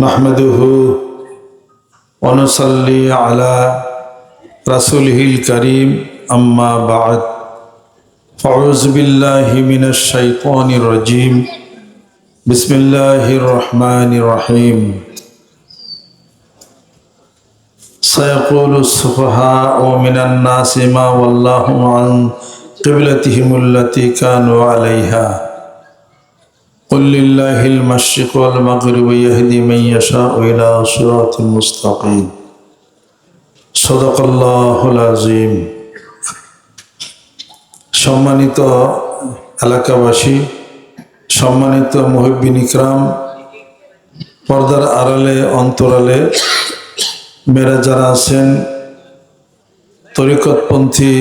نحمده ونصلي على رسوله الكريم أما بعد فأعوذ بالله من الشيطان الرجيم بسم الله الرحمن الرحيم سيقول السفهاء من الناس ما واللهم عن قبلتهم التي كانوا عليها قل لله المشرق والمغرب يهدي من يشاء إلى صراط مستقيم صدق الله العظيم সম্মানিত এলাকাবাসী সম্মানিত মহিবিন ইকরাম পর্দার আড়ালে অন্তরালে মেয়েরা যারা আছেন তরিকতপন্থী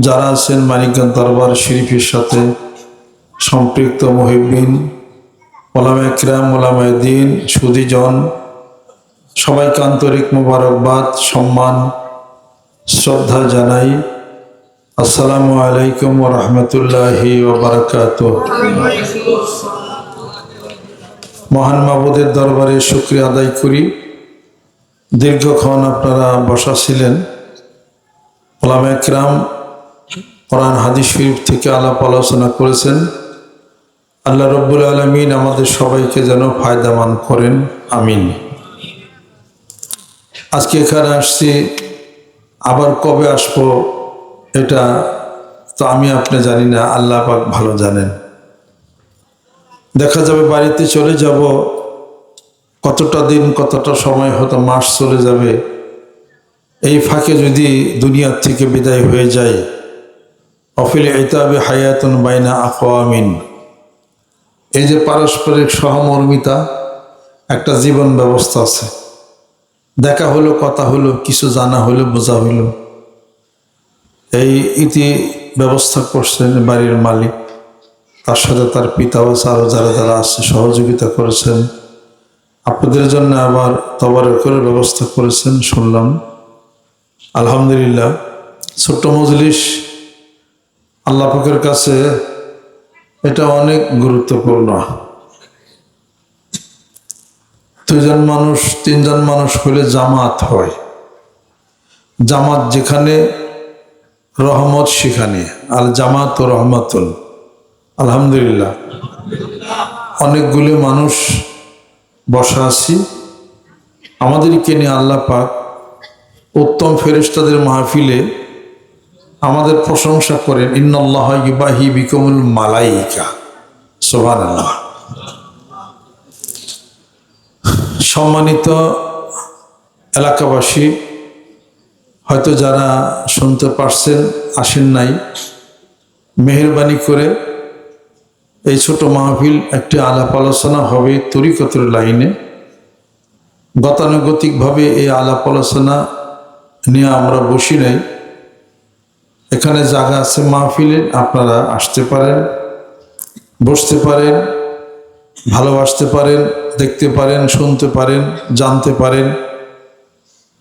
যারা আছেন মানিকগঞ্জ দরবার শরীফের সাথে সম্পৃক্ত মহিবিন, ওলামা একরাম ওলামায় দিন সুদীজন সবাইকে আন্তরিক মোবারকবাদ, সম্মান, শ্রদ্ধা জানাই। আসসালামু আলাইকুম রহমতুল্লাহি ওবরাকাত মহান মাবুদের দরবারে শুক্রিয়া আদায় করি। দীর্ঘক্ষণ আপনারা বসা ছিলেন ওলামা একরাম কোরআন, হাদিস শরীফ থেকে আলাপ আলোচনা করেছেন। আল্লাহ রব্বুল আলমিন আমাদের সবাইকে যেন ফায়দামান করেন, আমিন। আজকে এখানে আসছি, আবার কবে আসব এটা তো আমি আপনি জানি না, আল্লাহ পাক ভালো জানেন। দেখা যাবে বাড়িতে চলে যাব, কতটা দিন, কতটা সময় হয়তো মাস চলে যাবে। এই ফাঁকে যদি দুনিয়ার থেকে বিদায় হয়ে যায়, অফিল এতাবে হায়াতুন বাইনা আকোয়ামিন এই যে পারস্পরিক সহমর্মিতা, একটা জীবন ব্যবস্থা আছে। দেখা হলো, কথা হলো, কিছু জানা হলো, বোঝা হলো। এই ইতি ব্যবস্থা করছেন বাড়ির মালিক। তার সাথে তার পিতা ও আরও যারা যারা আছে, সহযোগিতা করেছেন। আপনাদের জন্য আবার তবারের করে ব্যবস্থা করেছেন, শুনলাম। আলহামদুলিল্লাহ। ছোট্ট মজলিস, আল্লাহ পাকের কাছে এটা অনেক গুরুত্বপূর্ণ। দুজন মানুষ, তিনজন মানুষ হলে জামাত হয়। জামাত যেখানে, রহমত সেখানে। আর জামাত ও রহমাতুল আলহামদুলিল্লাহ। অনেকগুলি মানুষ বসা আছি। আমাদেরকে নিয়ে আল্লাহ পাক উত্তম ফেরিস্তাদের মাহফিলে আমাদের প্রশংসা করেন ইন্নআল্লাহ ইবাহি বিকমুল মালাইকা। সোভান আল্লাহ সম্মানিত এলাকাবাসী, হয়তো যারা শুনতে পারছেন, আসেন নাই, মেহরবানি করে এই ছোট মাহফিল একটি আলাপ আলোচনা হবে তরিকতের লাইনে। গতানুগতিকভাবে এই আলাপ আলোচনা নিয়ে আমরা বসি নাই। এখানে জায়গা আছে মাহফিলে আপনারা আসতে পারেন, বসতে পারেন, ভালোবাসতে পারেন, দেখতে পারেন, শুনতে পারেন, জানতে পারেন,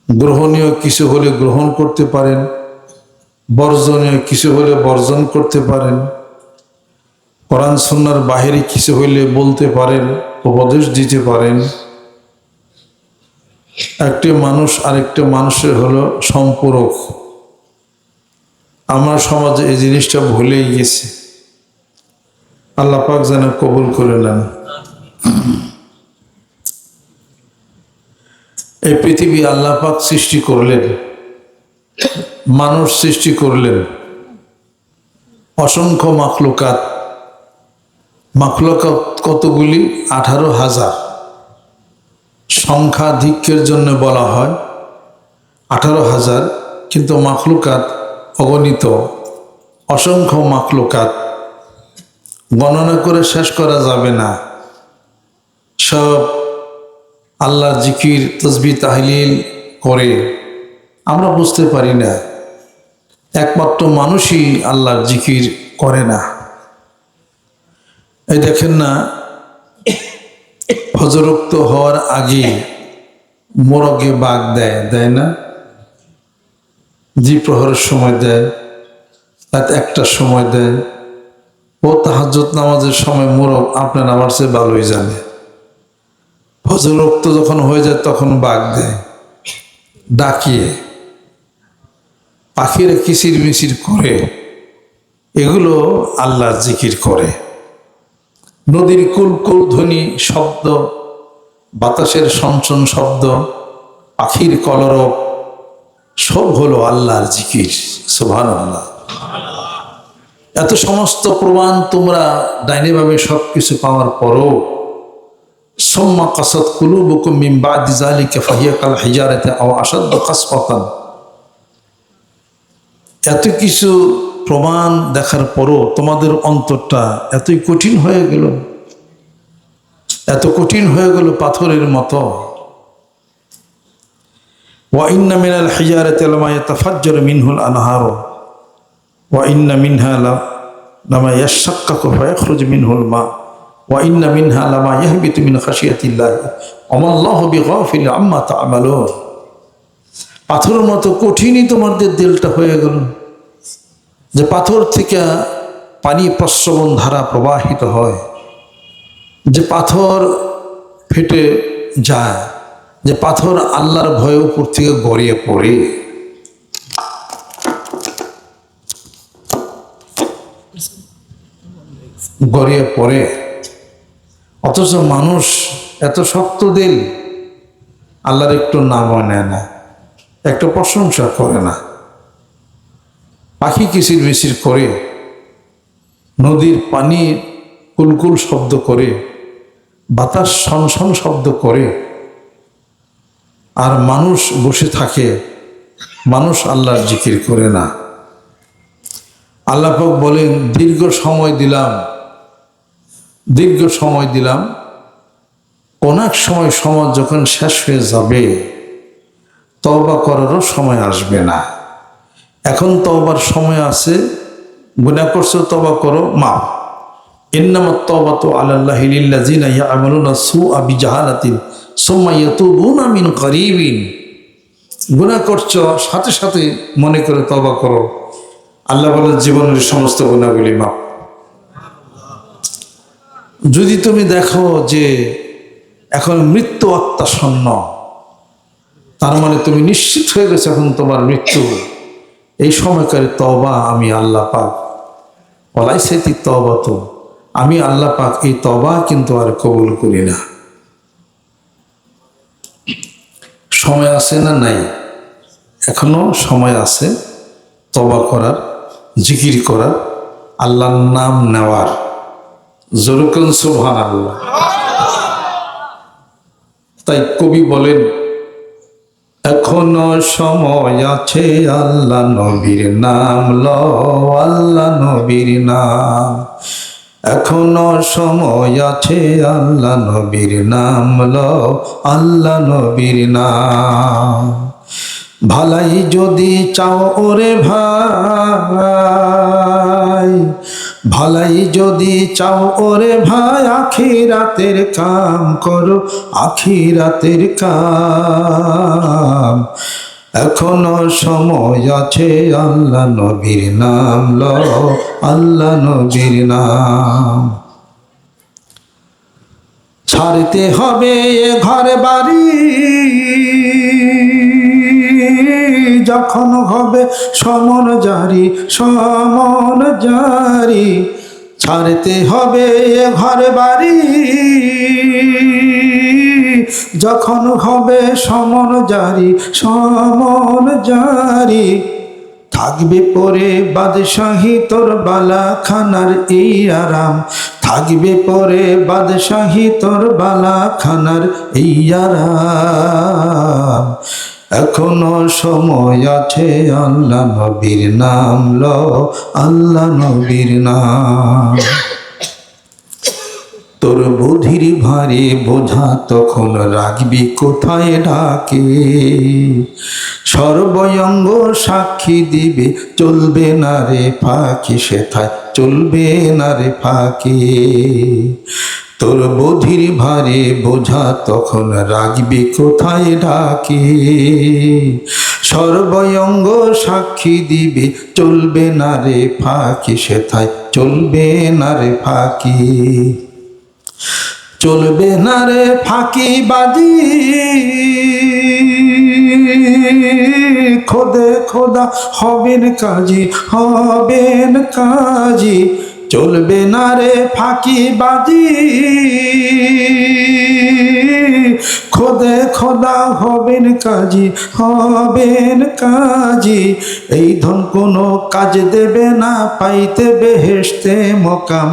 গ্রহণীয় কিছু হলে গ্রহণ করতে পারেন, বর্জনীয় কিছু হলে বর্জন করতে পারেন, কোরআন সন্ন্যার বাহিরে কিছু হইলে বলতে পারেন, উপদেশ দিতে পারেন। একটি মানুষ আরেকটি মানুষের হলো সম্পূরক। আমার সমাজে এই জিনিসটা ভুলেই গেছে। আল্লাহ পাক যেন কবুল করে নেন। এই পৃথিবী আল্লাহ পাক সৃষ্টি করলেন, মানুষ সৃষ্টি করলেন, অসংখ্য মাখলুকাত। মাখলুকাত কতগুলি? আঠারো হাজার। সংখ্যাধিক্যের জন্য বলা হয় আঠারো হাজার, কিন্তু মাখলুকাত অগণিত, অসংখ্য মাখলুকাত। গণনা করে শেষ করা যাবে না। সব আল্লাহর জিকির, তসবি, তাহলিল করে। আমরা বুঝতে পারি না, একমাত্র মানুষই আল্লাহর জিকির করে না। এই দেখেন না ফজরক্ত হওয়ার আগে মোরগে বাঘ দেয় দেয় না? দ্বিপ্রহরের সময় দেয়, রাত একটার সময় দেয়। ও তাহাজত নামাজের সময় মোরগ আপনার আমার চেয়ে ভালোই জানে। প্রচুর রক্ত যখন হয়ে যায় তখন বাঘ দেয়, ডাকিয়ে। পাখিরা কিচির মিচির করে, এগুলো আল্লাহর জিকির করে। নদীর কুল কুল ধ্বনি শব্দ, বাতাসের সঞ্চন শব্দ, পাখির কলরব সব হলো আল্লাহর জিকির সোভান আল্লাহ এত সমস্ত প্রমাণ তোমরা ডাইনেভাবে সব কিছু পাওয়ার পরও, সোম্মা কাসাদ কুলু বুকুম মিম বাদি জালিকে ফাহিয়া কাল হিজারাতে আও আসাদ্দ কাসপাতান এত কিছু প্রমাণ দেখার পরও তোমাদের অন্তরটা এতই কঠিন হয়ে গেল, এত কঠিন হয়ে গেল পাথরের মতো। وإن من الحجارة لما يتفجر منه الأنهار وإن منها ل- لما يشقق فيخرج منه الماء وإن منها لما يهبط من خشية الله وما الله بغافل عما تعملون পাথরের মতো কঠিনই তোমাদের দিলটা হয়ে গেল যে পাথর থেকে পানি প্রশ্রবণ ধারা প্রবাহিত হয় যে পাথর ফেটে যায় যে পাথর আল্লাহর ভয়ে উপর থেকে গড়িয়ে পড়ে। গড়িয়ে পড়ে। অথচ মানুষ এত শক্ত দিল, আল্লাহর একটু নামও নেয় না, একটু প্রশংসা করে না। পাখি কিচির মিচির করে, নদীর পানি কুলকুল শব্দ করে, বাতাস সনসন শব্দ করে। আর মানুষ বসে থাকে, মানুষ আল্লাহর জিকির করে না। আল্লাপাক বলেন, দীর্ঘ সময় দিলাম, দীর্ঘ সময় দিলাম, অনেক সময় সময় যখন শেষ হয়ে যাবে, তওবা করারও সময় আসবে না। এখন তওবার সময় আছে গুণা করছ তবা করো মা ইন্নামাত তওবাতু আলাল্লাহি লিল্লাযিনা ইয়ামালুনা সুআ বিজাহালাতিন। সুম্মা ইয়াতুবুনা মিন করিবিন। গুনাহ করছ, সাথে সাথে মনে করে তবা করো। আল্লাহ বলে, জীবনের সমস্ত গুণাগুলি মাপ যদি তুমি দেখো যে এখন মৃত্যু আত্মাসন্ন তার মানে তুমি নিশ্চিত হয়ে গেছে এখন তোমার মৃত্যু। এই সময়কারে তবা আমি আল্লাহ পাক। বলাই সেটি তবা তো আমি আল্লাহ পাক এই তবা কিন্তু আর কবুল করি না। সময় আছে না নাই? এখনও সময় আছে তবা করার, জিকির করার, আল্লাহর নাম নেওয়ার। জরুকন সুবহান আল্লাহ তাই কবি বলেন, এখনও সময় আছে আল্লাহ নবীর নাম ল আল্লাহ নবীর নাম। এখনও সময় আছে আল্লাহ নবীর নাম ল আল্লাহ নবীর নাম। ভালাই যদি চাও ওরে ভাই, ভালাই যদি চাও ওরে ভাই, আখিরাতের কাম করো, আখিরাতের কাম। এখনও সময় আছে, আল্লাহ নবীর নাম ল আল্লাহ নবীর নাম। ছাড়তে হবে এ ঘর বাড়ি, যখন হবে সমন জারি সমন জারি। ছাড়তে হবে এ ঘর বাড়ি যখন হবে সমন জারি সমন জারি। থাকবে পরে বাদশাহী তোর বালা খানার এই আরাম। থাকবে পরে বাদশাহী তোর বালা খানার এই আরাম। এখনও সময় আছে, আল্লাহ নবীর নাম ল, আল্লাহ নবীর নাম। তোর বুধির ভারে বোঝা তখন রাখবি কোথায় ডাকে। সর্বয়ঙ্গ সাক্ষী দিবে, চলবে না রে ফাঁকি, সেথায় চলবে না রে ফাঁকি। তোর বুধির ভারে বোঝা তখন রাখবি কোথায় ডাকে। সর্বয়ঙ্গ সাক্ষী দিবে, চলবে না রে ফাঁকি, সেথায় চলবে না রে ফাঁকি। চলবে না রে ফাঁকি বাজি। খোদে খোদা হবেন কাজী হবেন কাজী। চলবে না রে ফাঁকি বাজি। খোদে খোদা হবেন কাজী হবেন কাজী। এই ধন কোনো কাজ দেবে না, পাইতে বেহেশতে মকাম।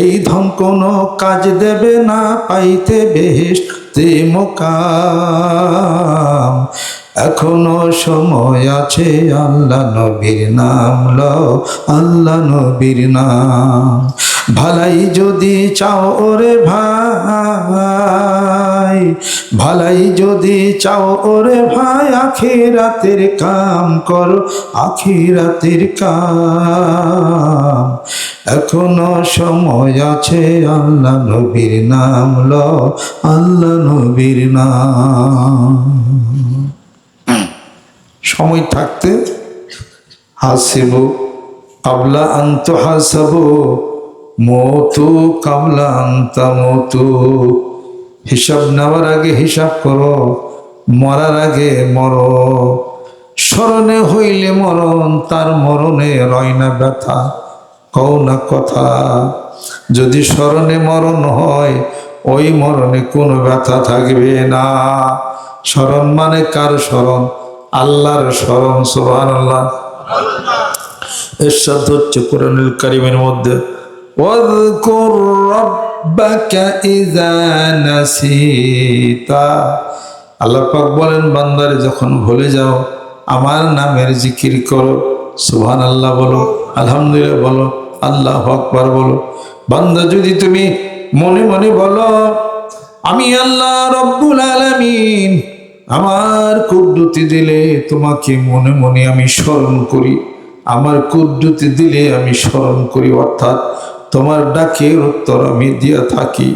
এই ধন কোনো কাজ দেবে না, পাইতে বেহেশতে মকাম। এখনও সময় আছে আল্লাহ নবীর নাম লও আল্লাহ নবীর নাম। ভালাই যদি চাও ওরে ভাই, ভালাই যদি চাও ওরে ভাই, আখিরাতের কাম করো, আখিরাতের কাম। এখনও সময় আছে, আল্লাহ নবীর নাম লও, আল্লাহ নবীর নাম। সময় থাকতে হাসিব কাবলা আন্ত হাসাব। মতু কাবলা আন্তা মতু হিসাব নেওয়ার আগে হিসাব করো, মরার আগে মর। স্মরণে হইলে মরণ, তার মরণে রয় না ব্যথা, কও না কথা। যদি স্মরণে মরণ হয়, ওই মরণে কোনো ব্যথা থাকবে না। স্মরণ মানে কার স্মরণ? আল্লাহর স্মরণ সোহান আল্লাহ এর এরশাদ হচ্ছে কোরআনুল কারিমের মধ্যে ওয়াজকুর রাব্বাকা ইযা নাসিতা আল্লাহ পাক বলেন, বান্দারে, যখন ভুলে যাও, আমার নামের জিকির করো সুবহান আল্লাহ বলো, আলহামদুলিল্লাহ বলো, আল্লাহ আকবার বলো। বান্দা, যদি তুমি মনে মনে বলো, আমি আল্লাহ রব্বুল আলামিন, আমার কুদ্দুতি দিলে তোমাকে মনে মনে আমি স্মরণ করি, আমার কুদ্দুতি দিলে আমি স্মরণ করি, অর্থাৎ তোমার ডাকের উত্তর আমি দিয়া থাকি।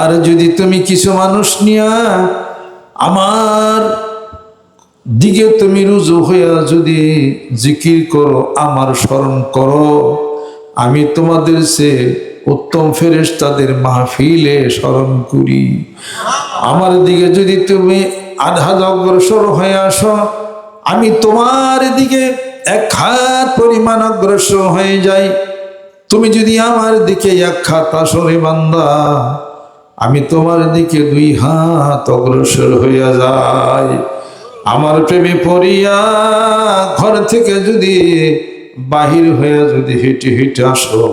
আর যদি তুমি কিছু মানুষ নিয়া আমার দিকে তুমি রুজু হইয়া যদি জিকির করো, আমার স্মরণ করো, আমি তোমাদের সে উত্তম ফেরেশ তাদের মাহফিলে স্মরণ করি। আমার দিকে যদি তুমি আধা অগ্রসর হয়ে আসো, আমি তোমার দিকে এক হাত পরিমাণ অগ্রসর হয়ে যাই। তুমি যদি আমার দিকে এক হাত আসরে বান্দা, আমি তোমার দিকে দুই হাত অগ্রসর হইয়া যাই। আমার প্রেমে পড়িয়া ঘর থেকে যদি বাহির হইয়া যদি হেঁটে হেঁটে আসো,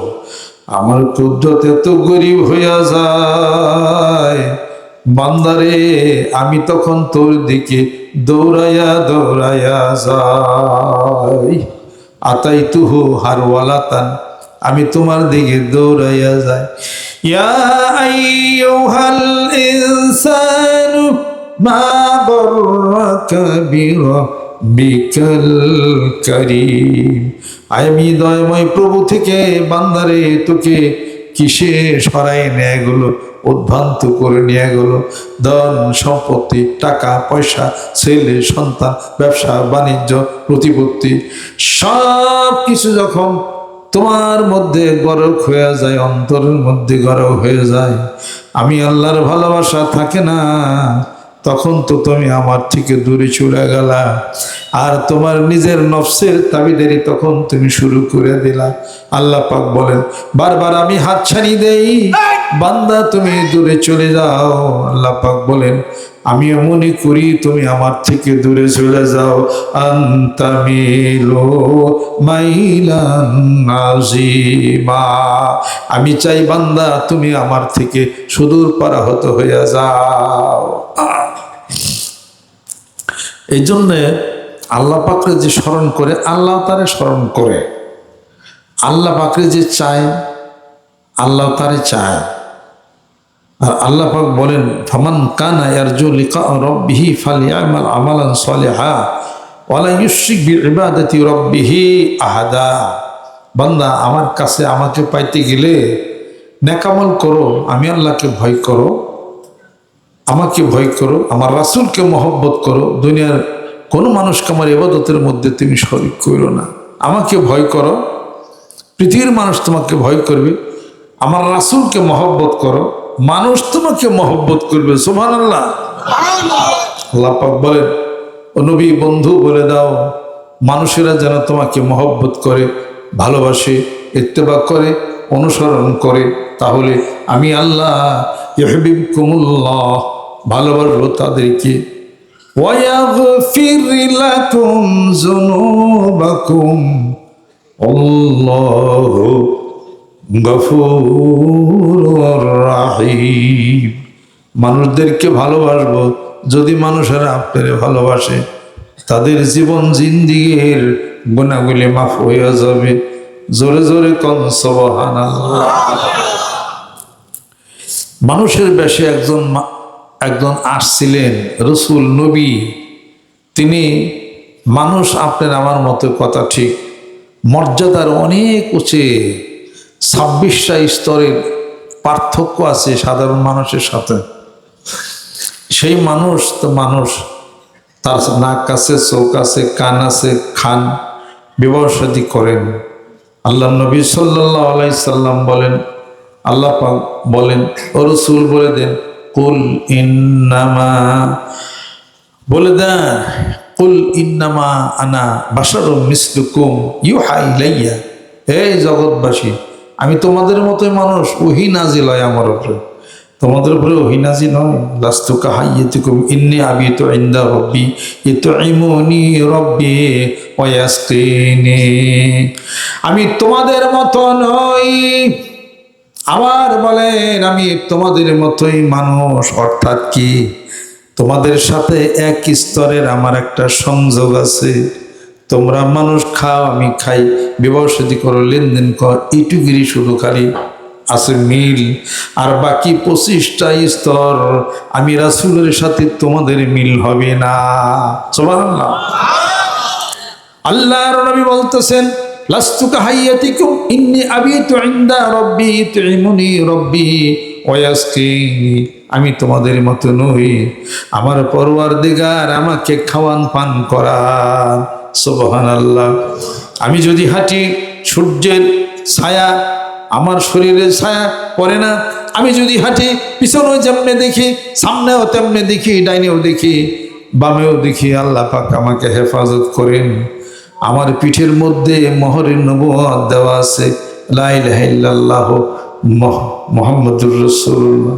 আমার কুদ্রত এত গরিব হইয়া যায়। বান্দারে, আমি তখন তোর দিকে দৌড়াইয়া দৌড়াইয়া যাই। আতাই তুহু হারওয়ালাতান আমি তোমার দিকে দৌড়াইয়া যাই। মা আমি দয়ময় প্রভু থেকে বান্দারে, তোকে কিসে সরাই নেয়গুলো, উদ্ভ্রান্ত করে নিয়ে গেল। ধন সম্পত্তি, টাকা, পয়সা, ছেলে, সন্তান, ব্যবসা, বাণিজ্য, প্রতিপত্তি সব কিছু যখন তোমার মধ্যে গরক হয়ে যায়, অন্তরের মধ্যে গরক হয়ে যায়। আমি আল্লাহর ভালোবাসা থাকে না, তখন তো তুমি আমার থেকে দূরে চলে গেলা। আর তোমার নিজের নফসের তাবিদারি তখন তুমি শুরু করে দিলা। আল্লাহ পাক বলেন, বারবার আমি হাত ছাড়ি দেই, বান্দা তুমি দূরে চলে যাও। আল্লাহ পাক বলেন আমিও মনে করি, তুমি আমার থেকে দূরে চলে যাও। আন্তামিলো মাইলান নাজিমা আমি চাই বান্দা, তুমি আমার থেকে সুদূর পারাহত হইয়া যাও। এই জন্যে আল্লাহ পাকরে যে স্মরণ করে, আল্লাহ তারে স্মরণ করে। আল্লাহ পাকরে যে চায়, আল্লাহ তারে চায়। আর আল্লাহ পাক বলেন, ফামান কানা ইয়ারজু লিকা রব্বিহি ফালিয়ামাল আমালান সালিহা ওয়ালা ইউশরিক বিইবাদাতি রব্বিহি আহাদা। বান্দা, আমার কাছে আমাকে পাইতে গেলে নেকামল করো, আমি আল্লাহকে ভয় করো, আমাকে ভয় করো, আমার রাসুলকে মহব্বত করো, দুনিয়ার কোনো মানুষকে আমার এবাদতের মধ্যে তুমি শরিক করো না। আমাকে ভয় করো, পৃথিবীর মানুষ তোমাকে ভয় করবে, আমার রাসুলকে মহব্বত করো মানুষ তোমাকে মহব্বত করবে সোমান আল্লাহ আল্লাহ পাক বলেন ও নবী বন্ধু বলে দাও মানুষেরা যেন তোমাকে মহব্বত করে ভালোবাসে ইত্তেবা করে অনুসরণ করে তাহলে আমি আল্লাহ ইহবিবকুমুল্লাহ ভালোবাসবো তাদেরকে ويغفر لكم ذنوبكم الله গফুর রাহিম। মানুষদেরকে ভালোবাসবো, যদি মানুষেরা আপনারে ভালোবাসে, তাদের জীবন জিন্দিগির গুণাগুলি মাফ হইয়া যাবে। জোরে জোরে কন, সবহানাল্লাহ। মানুষের বেশে একজন একজন আসছিলেন, রসুল, নবী। তিনি, মানুষ আপনার আমার মতো কথা ঠিক, মর্যাদার অনেক উঁচে ছাব্বিশটা স্তরের পার্থক্য আছে সাধারণ মানুষের সাথে। সেই মানুষ তো মানুষ। তার নাক আছে, চোখ আছে, কান আছে, খান শাদী করেন। আল্লাহ নবী সাল্লাহ আলাইসাল্লাম বলেন, আল্লাহ বলেন, ও বলে দেন, কুল ইন্নামা বলে দেন, কুল ইন্নামা আনা বাসারু মিসলুকুম ইউহা ইলাইয়া। এই জগৎবাসী আমি তোমাদের মতোই মানুষ, ওহি নাজিল হয় আমার উপরে। তোমাদের উপরে ওহি নাজিল হয়। লাস্তু কাহাইয়াতুকুম, ইন্নি আবিতু ইনদা রব্বি, ইতুইমুনি রব্বি ওয়াসকিনি আমি তোমাদের মতো নই। আবার বলেন, আমি তোমাদের মতোই মানুষ, অর্থাৎ কি? তোমাদের সাথে এক স্তরের আমার একটা সংযোগ আছে। তোমরা মানুষ খাও, আমি খাই। বিবাহ সাদী করো, লেনদেন কর, এইটুকুরই শুধু খালি আছে মিল। আর বাকি পঁচিশটা স্তর আমি রাসুলের সাথে তোমাদের মিল হবে না। সুবহানাল্লাহ। আল্লাহর নবী বলতেছেন লাস্তুকা হাইয়াতিকুম ইন্নি আবিতু ইনদা রব্বি তুইমুনি রব্বি ওয়াসকিনি। আমি তোমাদের মতো নই। আমার পরওয়ার দিগার আমাকে খাওয়ান পান করান সুবহানাল্লাহ। আমি যদি হাঁটি, সূর্যের ছায়া, আমার শরীরে ছায়া পড়ে না, আমি যদি হাঁটি, পিছনেও যেমনে দেখি, সামনেও তেমনে দেখি, ডাইনেও দেখি, বামেও দেখি, আল্লাহ পাক আমাকে হেফাজত করেন। আমার পিঠের মধ্যে মহরের নবুয়ত দেওয়া আছে লাইলাহ মোহাম্মদুর রসুল্লাহ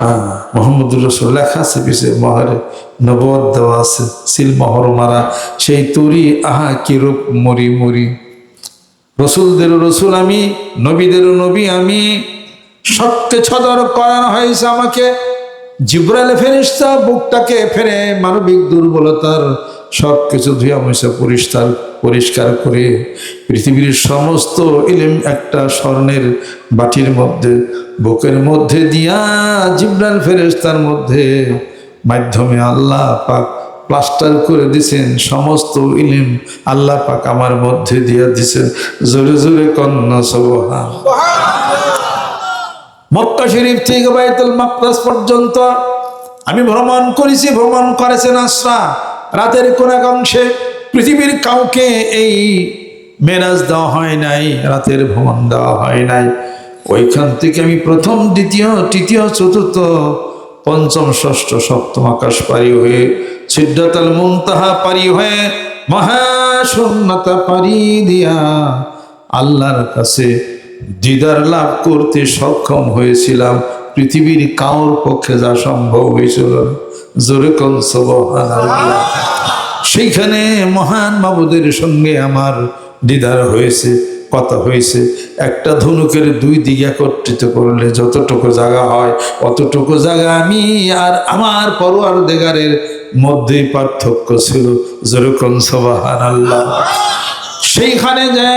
হ্যাঁ মোহাম্মদুর রসুল লেখা আছে পিছিয়ে মহারে নবদ দেওয়া আছে, সিল মহর মারা, সেই তুরি আহা কিরূপ মরি মরি রসুলদের রসুল আমি, নবীদেরও নবী আমি, সত্যে ছদর করানো হয়েছে আমাকে। জিব্রাইল ফেরিস্তা বুকটাকে ফেরে মানবিক দুর্বলতার সব কিছু ধুয়া মুছে পরিষ্কার পরিষ্কার করে পৃথিবীর সমস্ত ইলিম একটা স্বর্ণের বাটির মধ্যে, বুকের মধ্যে দিয়া জিব্রাইল ফেরেস্তার মধ্যে মাধ্যমে আল্লাহ পাক প্লাস্টার করে দিছেন, সমস্ত ইলিম আল্লাহ পাক আমার মধ্যে দিয়া দিছেন। জোরে জোরে কন্যা, সবহান। মক্কা শরীফ থেকে বাইতুল মাকদাস পর্যন্ত আমি ভ্রমণ করেছি, ভ্রমণ করেছেন আশ্রা রাতের কোন এক অংশে পৃথিবীর কাউকে এই মেরাজ দেওয়া হয় নাই, রাতের ভ্রমণ দেওয়া হয় নাই ওইখান থেকে আমি প্রথম, দ্বিতীয়, তৃতীয়, চতুর্থ, পঞ্চম, ষষ্ঠ, সপ্তম আকাশ পারি হয়ে সিদ্ধাতাল মুনতাহা পারি হয়ে মহাশূন্যতা পারি দিয়া আল্লাহর কাছে দিদার লাভ করতে সক্ষম হয়েছিলাম পৃথিবীর কাউর পক্ষে যা সম্ভব হয়েছিল না। জোরে। সেইখানে মহান বাবুদের সঙ্গে আমার দিদার হয়েছে, কথা হয়েছে। একটা ধনুকের দুই দিকে একত্রিত করলে যতটুকু জায়গা হয়, অতটুকু জায়গা আমি আর আমার পরোয়ার দেগারের মধ্যেই পার্থক্য ছিল। যেরকম সবাহান আল্লাহ সেইখানে যে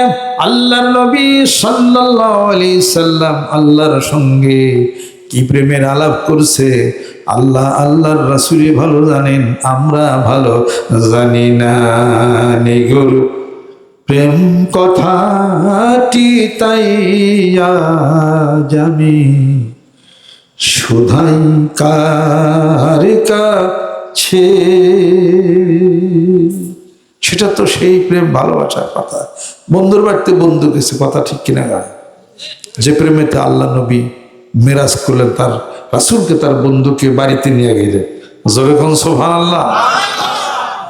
আল্লাহ নবী সাল্লাল্লাহু আলি সাল্লাম আল্লাহর সঙ্গে কি প্রেমের আলাপ করছে আল্লাহ আল্লাহর রাসূলই ভালো জানেন, আমরা ভালো জানি না। নিগুর প্রেম কথাটি তাই আমি শুধাই কার কাছে। সেটা তো সেই প্রেম ভালোবাসার কথা। বন্ধুর বাড়িতে বন্ধু গেছে, কথা ঠিক কিনা গায় যে প্রেমেতে আল্লাহ নবী মেরাজ করলেন, তার রাসুলকে তার বন্ধুকে বাড়িতে নিয়ে গেলেন। জোরেখন সোহান আল্লাহ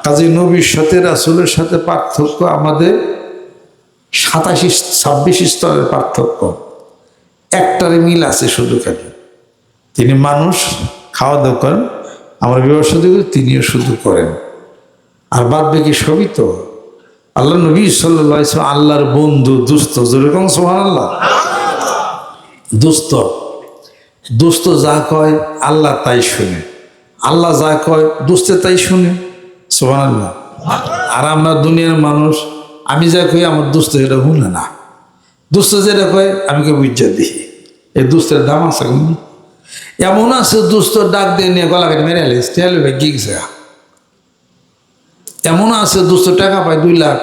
কাজী নবীর সাথে, রাসুলের সাথে পার্থক্য আমাদের সাতাশি, ছাব্বিশ স্তরের পার্থক্য। একটারে মিল আছে শুধু খালি। তিনি মানুষ, খাওয়া দাওয়া করেন আমরা বিবাহ শুধু তিনিও শুধু করেন। আর বাদ বাকি সবই তো। আল্লাহ নবী সাল্লাহ আল্লাহর বন্ধু, দুস্থ। যেরকম সোহান আল্লাহ দুস্থ। দুস্থ যা কয়, আল্লাহ তাই শুনে। আল্লাহ যা কয়, দুস্থে তাই শুনে। সোহান আল্লাহ আর আমরা দুনিয়ার মানুষ, আমি যা কই, আমার দুস্থ এটা শুনে না। দুস্থ যেটা কয়, আমি কে বুঝা দিই এই দুস্থের দাম আছে কোনো? এমন আছে, দুস্থ ডাক দিয়ে নিয়ে গলা কেটে মেরে এলিস তেল ভেঙে গেছে এমন আছে, দুস্থ টাকা পায় দুই লাখ।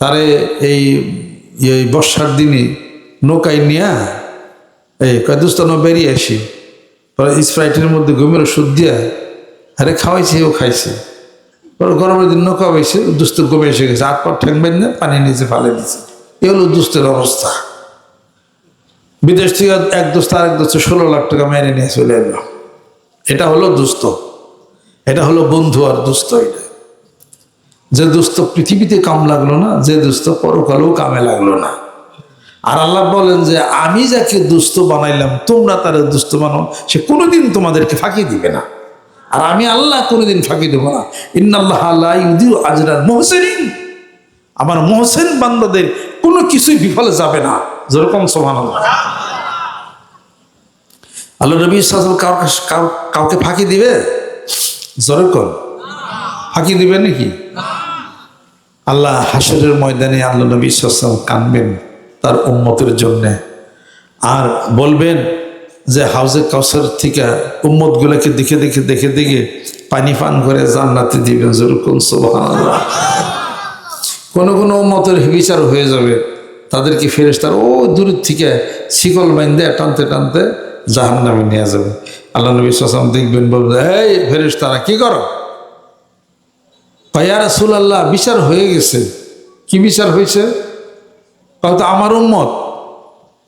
তারে এই বর্ষার দিনে নৌকায় নিয়ে এই কয় বেরিয়ে আসি। পরে স্প্রাইটের মধ্যে ঘুমের ওষুধ দিয়া, আরে, খাওয়াইছে, ও খাইছে। পরে গরমের দিন নৌকা হয়েছে দুস্থ ঘুমে এসে গেছে। আট পর ঠ্যাং বেঁধে পানি নিচে ফালে দিচ্ছে এ হলো দুস্থের অবস্থা। বিদেশ থেকে এক দোস্ত আরেক দোস্ত ষোলো লাখ টাকা মেরে নিয়ে চলে এলো। এটা হলো দুস্থ এটা হলো বন্ধু আর দুস্থ এটা। যে দুস্থ পৃথিবীতে কাম লাগল না, যে দুস্থ পরকালেও কামে লাগল না। আর আল্লাহ বলেন যে, আমি যাকে দুস্থ বানাইলাম, তোমরা তার দুস্থ বানাও। সে কোনোদিন তোমাদেরকে ফাঁকি দিবে না। আর আমি আল্লাহ কোনোদিন ফাঁকি দেবো না। ইন্নাল্লাহ আল্লাহ ইউদিউ আজরার মোহসেন আমার মোহসেন বান্দাদের কোনো কিছুই বিফলে যাবে না। যেরকম সমান আল্লাহ নবী সাল কাউকে কাউকে ফাঁকি দিবে? যেরকম ফাঁকি দিবে নাকি? আল্লাহ হাসরের ময়দানে আল্লাহ নবী সাল্লাম কানবেন। তার উন্মতের জন্যে। আর বলবেন যে হাউজে কাউসার থেকে উম্মতগুলোকে দেখে দেখে দেখে দেখে পানি পান করে জান্নাতে দিবেন যেরকম সুবহানাল্লাহ। কোনো কোনো মতের বিচার হয়ে যাবে। তাদেরকে ফেরেস্তার ও দূর থেকে শিকল বাইন্দে টানতে টানতে জাহান নামে নিয়ে যাবে। আল্লাহ নবী সালাম দেখবেন, বলবেন, এই ফেরেস্তারা কি করো? ভাইয়া রাসুল আল্লাহ বিচার হয়ে গেছে। কি বিচার হয়েছে? হয়তো আমার উম্মত?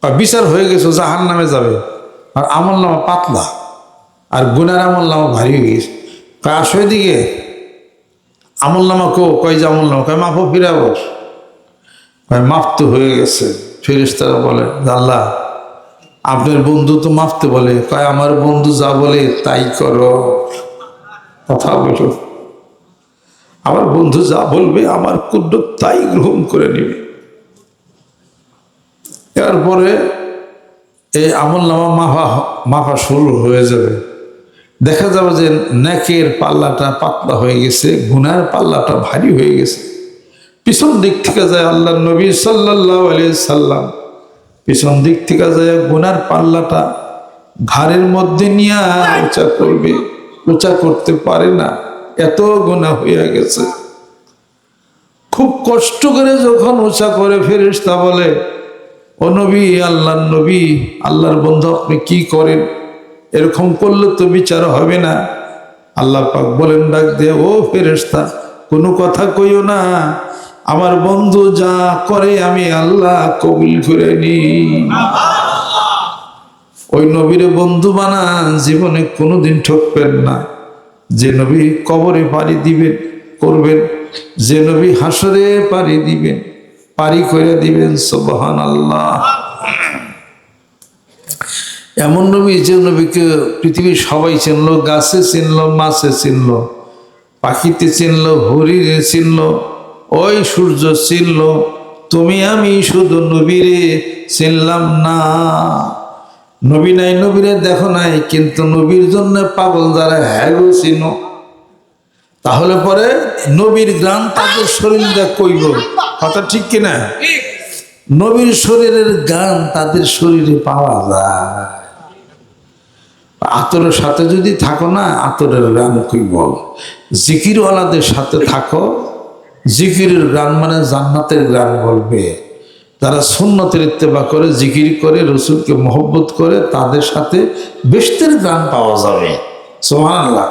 বা বিচার হয়ে গেছে, জাহান নামে যাবে। আর আমল নামা পাতলা, আর গুনার আমল নামা ভারী হয়ে গেছে। কয়, আসো এদিকে। আমল নামা কো কয় যে আমল নামা? কয়, মাফো ফিরা বস কয়, মাফ তো হয়ে গেছে। ফেরেশতারা বলে আল্লাহ, আপনার বন্ধু তো মাফতে বলে। কয়, আমার বন্ধু যা বলে তাই করো। কথা বলো। আমার বন্ধু যা বলবে, আমার কুদ্র তাই গ্রহণ করে নেবে। এরপরে এই আমল নামা মাফা মাফা শুরু হয়ে যাবে। দেখা যাবে যে নেকের পাল্লাটা পাতলা হয়ে গেছে, গুনার পাল্লাটা ভারী হয়ে গেছে। পিছন দিক থেকে যায় আল্লাহ নবী সাল্লাহ সাল্লাম। পিছন দিক থেকে যায় গুনার পাল্লাটা ঘাড়ের মধ্যে নিয়ে উঁচা করবে। উঁচা করতে পারে না, এত গুণা হইয়া গেছে। খুব কষ্ট করে যখন উঁচা করে ফেরিস্তা বলে ও নবী আল্লাহর নবী আল্লাহর বন্ধু আপনি কি করেন? এরকম করলে তো বিচার হবে না। আল্লাহ পাক বলেন ডাক দে ও ফেরেস্তা কোনো কথা কইও না। আমার বন্ধু যা করে আমি আল্লাহ কবুল করে নি। ওই নবীরে বন্ধু বানান জীবনে কোনোদিন ঠকবেন না। যে নবী কবরে পাড়ি দিবেন করবেন। যে নবী হাসরে পাড়ি দিবেন পারি করে দিবেন সোবহান আল্লাহ এমন নবী, যে নবীকে পৃথিবীর সবাই চিনলো, গাছে চিনলো, মাছে চিনলো, পাখিতে চিনলো হরিণে চিনলো, ওই সূর্য চিনলো, তুমি আমি শুধু নবীরে চিনলাম না। নবী নাই, নবীরে দেখো নাই, কিন্তু নবীর জন্য পাগল যারা হ্যাগো চিনো। তাহলে পরে নবীর গ্রাম তাদের শরীরটা কইব। কথা ঠিক কিনা? নবীর শরীরের গান তাদের শরীরে পাওয়া যায়। আতরের সাথে যদি থাকো না আতরের গান কইব। জিকিরওয়ালাদের সাথে থাকো। জিকিরের গান মানে জান্নাতের গান বলবে। তারা সুন্নতের ইত্তেবা করে জিকির করে রসুলকে মহব্বত করে তাদের সাথে বেশতের গান পাওয়া যাবে। সোহান আল্লাহ